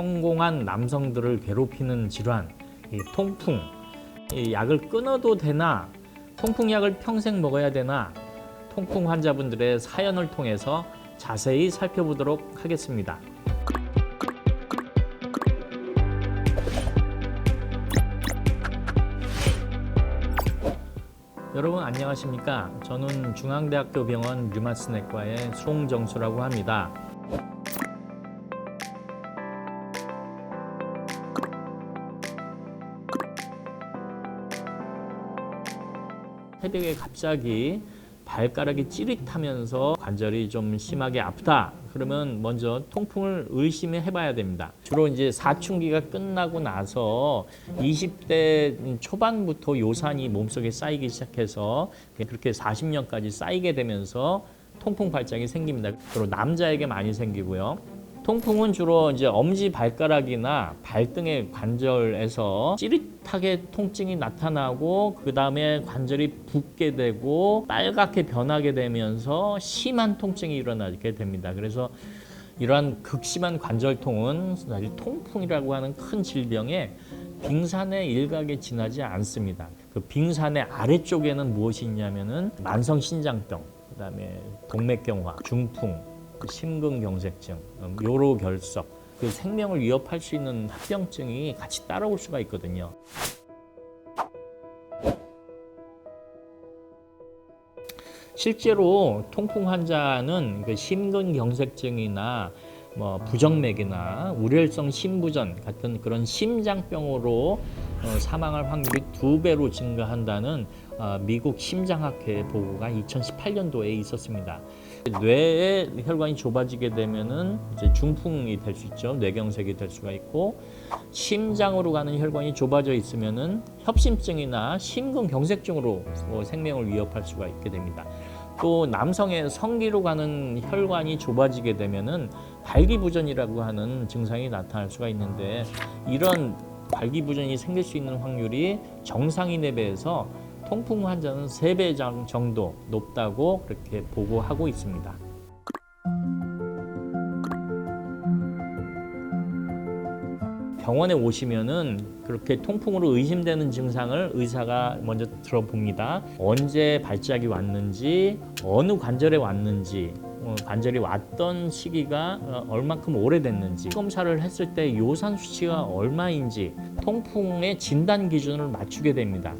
성공한 남성들을 괴롭히는 질환, 이 통풍. 이 약을 끊어도 되나? 통풍약을 평생 먹어야 되나? 통풍 환자분들의 사연을 통해서 자세히 살펴보도록 하겠습니다. 여러분 안녕하십니까? 저는 중앙대학교 병원 류마스내과의 송정수라고 합니다. 새벽에 갑자기 발가락이 찌릿하면서 관절이 좀 심하게 아프다. 그러면 먼저 통풍을 의심해 봐야 됩니다. 주로 이제 사춘기가 끝나고 나서 20대 초반부터 요산이 몸속에 쌓이기 시작해서 그렇게 40년까지 쌓이게 되면서 통풍 발작이 생깁니다. 주로 남자에게 많이 생기고요. 통풍은 주로 이제 엄지 발가락이나 발등의 관절에서 찌릿하게 통증이 나타나고 그 다음에 관절이 붓게 되고 빨갛게 변하게 되면서 심한 통증이 일어나게 됩니다. 그래서 이러한 극심한 관절통은 사실 통풍이라고 하는 큰 질병에 빙산의 일각에 지나지 않습니다. 그 빙산의 아래쪽에는 무엇이 있냐면은 만성 신장병, 그다음에 동맥경화, 중풍, 그 심근경색증, 음, 요로결석, 그 생명을 위협할 수 있는 합병증이 같이 따라올 수가 있거든요. 실제로 통풍 환자는 그 심근경색증이나 뭐 부정맥이나 우렬성 심부전 같은 그런 심장병으로 어, 사망할 확률이 두 배로 증가한다는 어, 미국 심장학회 보고가 2018년도에 있었습니다. 뇌의 혈관이 좁아지게 되면은 이제 중풍이 될 수 있죠. 뇌경색이 될 수가 있고 심장으로 가는 혈관이 좁아져 있으면은 협심증이나 심근경색증으로 어, 생명을 위협할 수가 있게 됩니다. 또 남성의 성기로 가는 혈관이 좁아지게 되면은 발기부전이라고 하는 증상이 나타날 수가 있는데 이런 발기부전이 생길 수 있는 확률이 정상인에 비해서 통풍 환자는 3배 정도 높다고 그렇게 보고하고 있습니다. 병원에 오시면은 그렇게 통풍으로 의심되는 증상을 의사가 먼저 들어봅니다. 언제 발작이 왔는지, 어느 관절에 왔는지, 어, 관절이 왔던 시기가 어, 얼만큼 오래됐는지, 검사를 했을 때 요산 수치가 얼마인지, 통풍의 진단 기준을 맞추게 됩니다.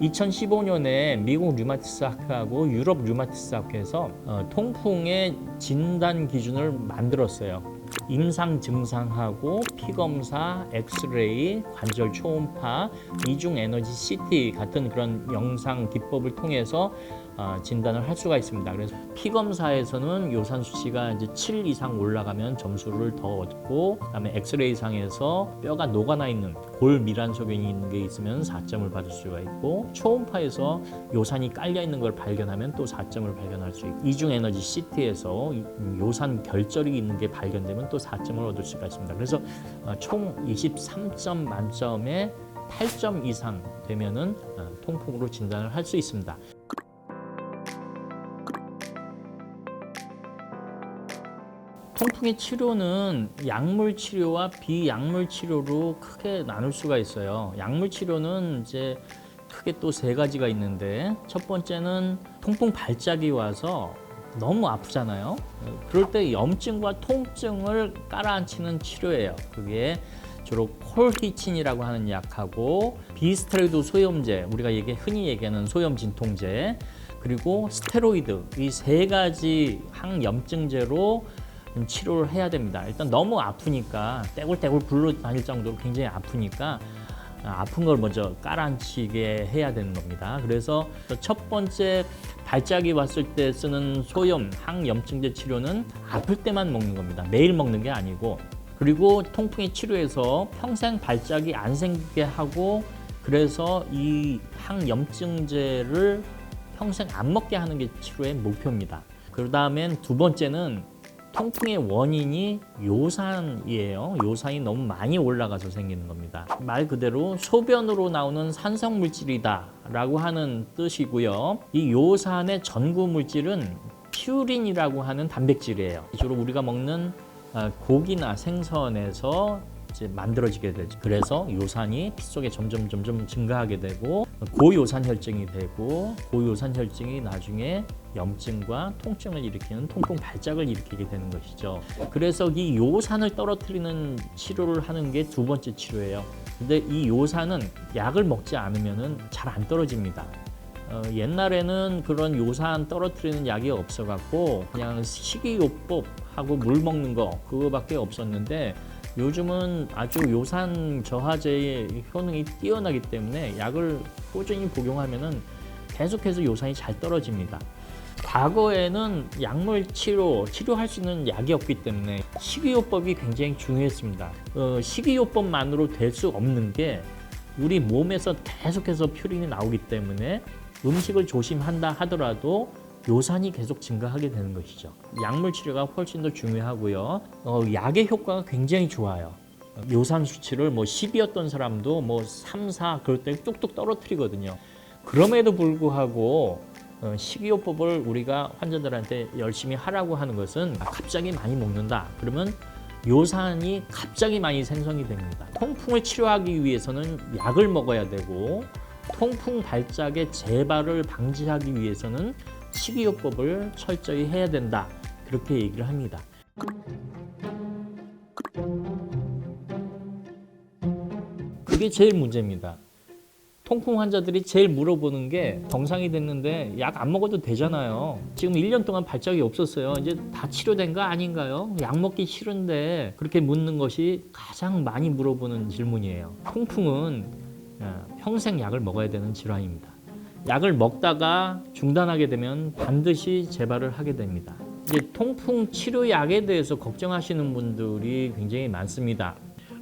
2015년에 미국 류마티스 학회하고 유럽 류마티스 학회에서 어, 통풍의 진단 기준을 만들었어요. 임상 증상하고 피 검사, 엑스레이, 관절 초음파, 이중 에너지 CT 같은 그런 영상 기법을 통해서 어, 진단을 할 수가 있습니다. 그래서 피 검사에서는 요산 수치가 이제 7 이상 올라가면 점수를 더 얻고, 그다음에 엑스레이 상에서 뼈가 녹아나 있는 골 미란 소견이 있는 게 있으면 4점을 받을 수가 있고, 초음파에서 요산이 깔려 있는 걸 발견하면 또 4점을 발견할 수 있고, 이중 에너지 CT에서 요산 결절이 있는 게 발견되면 또 4점을 얻을 수가 있습니다. 그래서 어, 총 23점 만점에 8점 이상 되면은 어, 통풍으로 진단을 할 수 있습니다. 통풍의 치료는 약물 치료와 비약물 치료로 크게 나눌 수가 있어요. 약물 치료는 이제 크게 또 세 가지가 있는데 첫 번째는 통풍 발작이 와서 너무 아프잖아요. 그럴 때 염증과 통증을 깔아앉히는 치료예요. 그게 주로 콜히친이라고 하는 약하고 비스테로이드 소염제, 우리가 얘기 흔히 얘기하는 소염 진통제, 그리고 스테로이드 이 세 가지 항염증제로 치료를 해야 됩니다. 일단 너무 아프니까 떼굴떼굴 굴러 다닐 정도로 굉장히 아프니까 아픈 걸 먼저 깔아앉히게 해야 되는 겁니다. 그래서 첫 번째 발작이 왔을 때 쓰는 소염 항염증제 치료는 아플 때만 먹는 겁니다. 매일 먹는 게 아니고 그리고 통풍의 치료에서 평생 발작이 안 생기게 하고 그래서 이 항염증제를 평생 안 먹게 하는 게 치료의 목표입니다. 그 다음엔 두 번째는 통풍의 원인이 요산이에요. 요산이 너무 많이 올라가서 생기는 겁니다. 말 그대로 소변으로 나오는 산성 물질이다라고 하는 뜻이고요. 이 요산의 전구 물질은 퓨린이라고 하는 단백질이에요. 주로 우리가 먹는 아, 고기나 생선에서 이제 만들어지게 되죠. 그래서 요산이 피 속에 점점 점점 증가하게 되고 고요산 혈증이 되고 고요산 혈증이 나중에 염증과 통증을 일으키는 통풍 발작을 일으키게 되는 것이죠. 그래서 이 요산을 떨어뜨리는 치료를 하는 게 두 번째 치료예요. 근데 이 요산은 약을 먹지 않으면은 잘 안 떨어집니다. 어, 옛날에는 그런 요산 떨어뜨리는 약이 없어갖고 그냥 식이요법하고 물 먹는 거 그거밖에 없었는데 요즘은 아주 요산 저하제의 효능이 뛰어나기 때문에 약을 꾸준히 복용하면은 계속해서 요산이 잘 떨어집니다. 과거에는 약물 치료, 치료할 수 있는 약이 없기 때문에 식이요법이 굉장히 중요했습니다. 어, 식이요법만으로 될 수 없는 게 우리 몸에서 계속해서 퓨린이 나오기 때문에 음식을 조심한다 하더라도 요산이 계속 증가하게 되는 것이죠. 약물 치료가 훨씬 더 중요하고요. 어, 약의 효과가 굉장히 좋아요. 요산 수치를 뭐 10이었던 사람도 뭐 3, 4 그럴 때 뚝뚝 떨어뜨리거든요. 그럼에도 불구하고 어, 식이요법을 우리가 환자들한테 열심히 하라고 하는 것은 아, 갑자기 많이 먹는다. 그러면 요산이 갑자기 많이 생성이 됩니다. 통풍을 치료하기 위해서는 약을 먹어야 되고 통풍 발작의 재발을 방지하기 위해서는 식이요법을 철저히 해야 된다. 그렇게 얘기를 합니다. 그게 제일 문제입니다. 통풍 환자들이 제일 물어보는 게 정상이 됐는데 약 안 먹어도 되잖아요. 지금 1년 동안 발작이 없었어요. 이제 다 치료된 거 아닌가요? 약 먹기 싫은데 그렇게 묻는 것이 가장 많이 물어보는 질문이에요. 통풍은 어, 평생 약을 먹어야 되는 질환입니다. 약을 먹다가 중단하게 되면 반드시 재발을 하게 됩니다. 이제 통풍 치료약에 대해서 걱정하시는 분들이 굉장히 많습니다.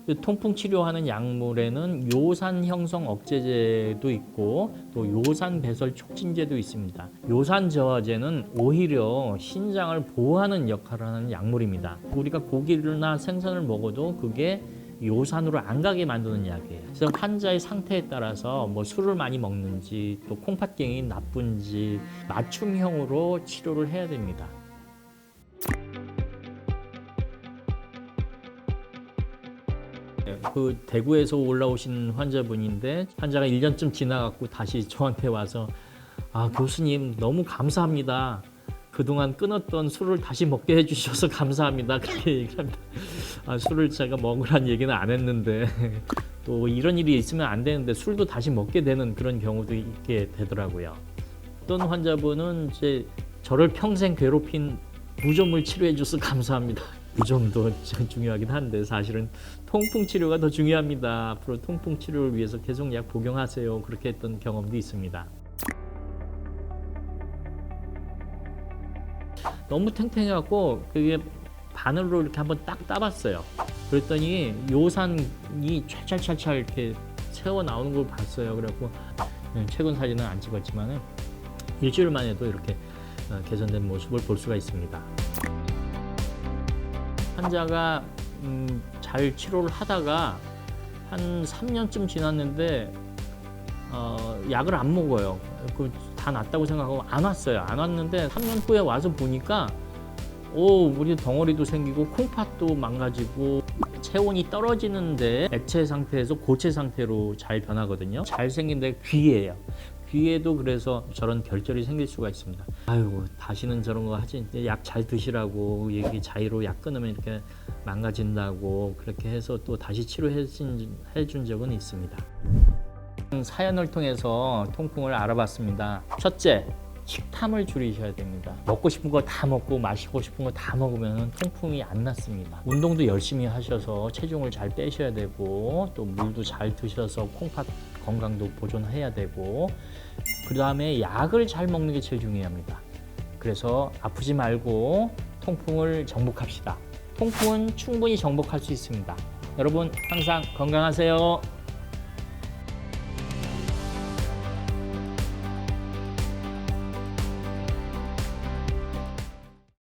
그 통풍 치료하는 약물에는 요산 형성 억제제도 있고 또 요산 배설 촉진제도 있습니다. 요산 저하제는 오히려 신장을 보호하는 역할을 하는 약물입니다. 우리가 고기나 생선을 먹어도 그게 요산으로 안 가게 만드는 약이에요. 그래서 환자의 상태에 따라서 뭐 술을 많이 먹는지 또 콩팥경이 나쁜지 맞춤형으로 치료를 해야 됩니다. 그 대구에서 올라오신 환자분인데 환자가 1년쯤 지나갖고 다시 저한테 와서 아 교수님 너무 감사합니다. 그동안 끊었던 술을 다시 먹게 해주셔서 감사합니다. 그렇게 얘기를 합니다. 아, 술을 제가 먹으란 얘기는 안 했는데 또 이런 일이 있으면 안 되는데 술도 다시 먹게 되는 그런 경우도 있게 되더라고요. 어떤 환자분은 이제 저를 평생 괴롭힌 무좀을 치료해줘서 감사합니다. 무좀도 중요하긴 한데 사실은 통풍 치료가 더 중요합니다. 앞으로 통풍 치료를 위해서 계속 약 복용하세요. 그렇게 했던 경험도 있습니다. 너무 탱탱해갖고 그게 바늘로 이렇게 한번 딱 따봤어요. 그랬더니 요산이 찰찰찰찰 이렇게 새어 나오는 걸 봤어요. 그래갖고 네, 최근 사진은 안 찍었지만은 일주일 만에도 이렇게 어, 개선된 모습을 볼 수가 있습니다. 환자가 음, 잘 치료를 하다가 한 3년쯤 지났는데 어, 약을 안 먹어요. 그 다 낫다고 생각하고 안 왔어요. 안 왔는데 3년 후에 와서 보니까 오 우리 덩어리도 생기고 콩팥도 망가지고 체온이 떨어지는데 액체 상태에서 고체 상태로 잘 변하거든요. 잘 생긴 데 귀예요. 귀에도 그래서 저런 결절이 생길 수가 있습니다. 아유 다시는 저런 거 하지 약 잘 드시라고 얘기 자의로 약 끊으면 이렇게 망가진다고 그렇게 해서 또 다시 치료해 준, 해준 적은 있습니다. 사연을 통해서 통풍을 알아봤습니다. 첫째, 식탐을 줄이셔야 됩니다. 먹고 싶은 거 다 먹고 마시고 싶은 거 다 먹으면 통풍이 안 났습니다. 운동도 열심히 하셔서 체중을 잘 빼셔야 되고 또 물도 잘 드셔서 콩팥 건강도 보존해야 되고 그 다음에 약을 잘 먹는 게 제일 중요합니다. 그래서 아프지 말고 통풍을 정복합시다. 통풍은 충분히 정복할 수 있습니다. 여러분 항상 건강하세요.